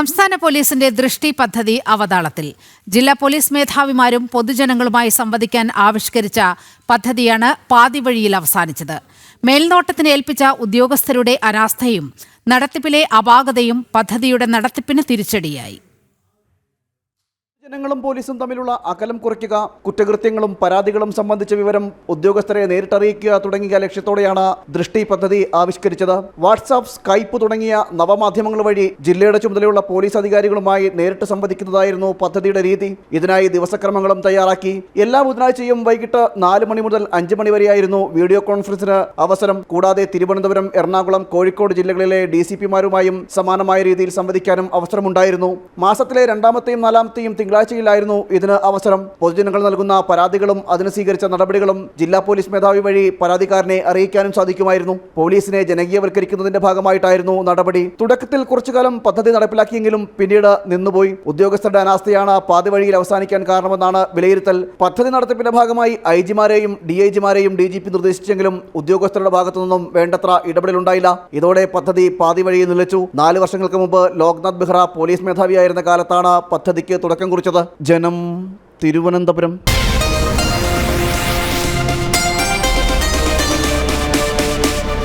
സംസ്ഥാന പോലീസിന്റെ ദൃഷ്ടി പദ്ധതി അവതാളത്തിൽ. ജില്ലാ പോലീസ് മേധാവിമാരും പൊതുജനങ്ങളുമായി സംവദിക്കാൻ ആവിഷ്കരിച്ച പദ്ധതിയാണ് പാതിവഴിയിൽ അവസാനിച്ചത്. മേൽനോട്ടത്തിന് ഏൽപ്പിച്ച ഉദ്യോഗസ്ഥരുടെ അനാസ്ഥയും നടത്തിപ്പിലെ അപാകതയും പദ്ധതിയുടെ നടത്തിപ്പിന് തിരിച്ചടിയായി. ജനങ്ങളും പോലീസും തമ്മിലുള്ള അകലം കുറയ്ക്കുക കുറ്റകൃത്യങ്ങളും പരാതികളും സംബന്ധിച്ച വിവരം ഉദ്യോഗസ്ഥരെ നേരിട്ടറിയിക്കുക തുടങ്ങിയ ലക്ഷ്യത്തോടെയാണ് ദൃഷ്ടി പദ്ധതി ആവിഷ്കരിച്ചത്. വാട്സാപ്പ് സ്കൈപ്പ് തുടങ്ങിയ നവമാധ്യമങ്ങൾ വഴി ജില്ലയുടെ ചുമതലയുള്ള പോലീസ് അധികാരികളുമായി നേരിട്ട് സംവദിക്കുന്നതായിരുന്നു പദ്ധതിയുടെ രീതി. ഇതിനായി ദിവസക്രമങ്ങളും തയ്യാറാക്കി. എല്ലാ ബുധനാഴ്ചയും വൈകിട്ട് നാല് മണി മുതൽ അഞ്ച് മണി വരെയായിരുന്നു വീഡിയോ കോൺഫറൻസിന് അവസരം. കൂടാതെ തിരുവനന്തപുരം എറണാകുളം കോഴിക്കോട് ജില്ലകളിലെ ഡി സമാനമായ രീതിയിൽ സംവദിക്കാനും അവസരമുണ്ടായിരുന്നു. മാസത്തിലെ രണ്ടാമത്തെയും നാലാമത്തെയും തിങ്കളാഴ്ചയിലായിരുന്നു ഇതിന് അവസരം. പൊതുജനങ്ങൾ നൽകുന്ന പരാതികളും അതിന് സ്വീകരിച്ച നടപടികളും ജില്ലാ പോലീസ് മേധാവി വഴി പരാതിക്കാരനെ അറിയിക്കാനും സാധിക്കുമായിരുന്നു. പോലീസിനെ ജനകീയവൽക്കരിക്കുന്നതിന്റെ ഭാഗമായിട്ടായിരുന്നു നടപടി. തുടക്കത്തിൽ കുറച്ചുകാലം പദ്ധതി നടപ്പിലാക്കിയെങ്കിലും പിന്നീട് നിന്നുപോയി. ഉദ്യോഗസ്ഥരുടെ അനാസ്ഥയാണ് പാതി വഴിയിൽ അവസാനിക്കാൻ കാരണമെന്നാണ് വിലയിരുത്തൽ. പദ്ധതി നടത്തിപ്പിന്റെ ഭാഗമായി ഐ ജിമാരെയും ഡി ഐ ജിമാരെയും ഡി ജി പി നിർദ്ദേശിച്ചെങ്കിലും ഉദ്യോഗസ്ഥരുടെ ഭാഗത്തുനിന്നും വേണ്ടത്ര ഇടപെടലുണ്ടായില്ല. ഇതോടെ പദ്ധതി പാതി വഴിയിൽ നിലച്ചു. നാല് വർഷങ്ങൾക്ക് മുമ്പ് ലോക്നാഥ് ബെഹ്റ പോലീസ് മേധാവിയായിരുന്ന കാലത്താണ് പദ്ധതിക്ക് തുടക്കം കുറിച്ചത് ജനം തിരുവനന്തപുരം.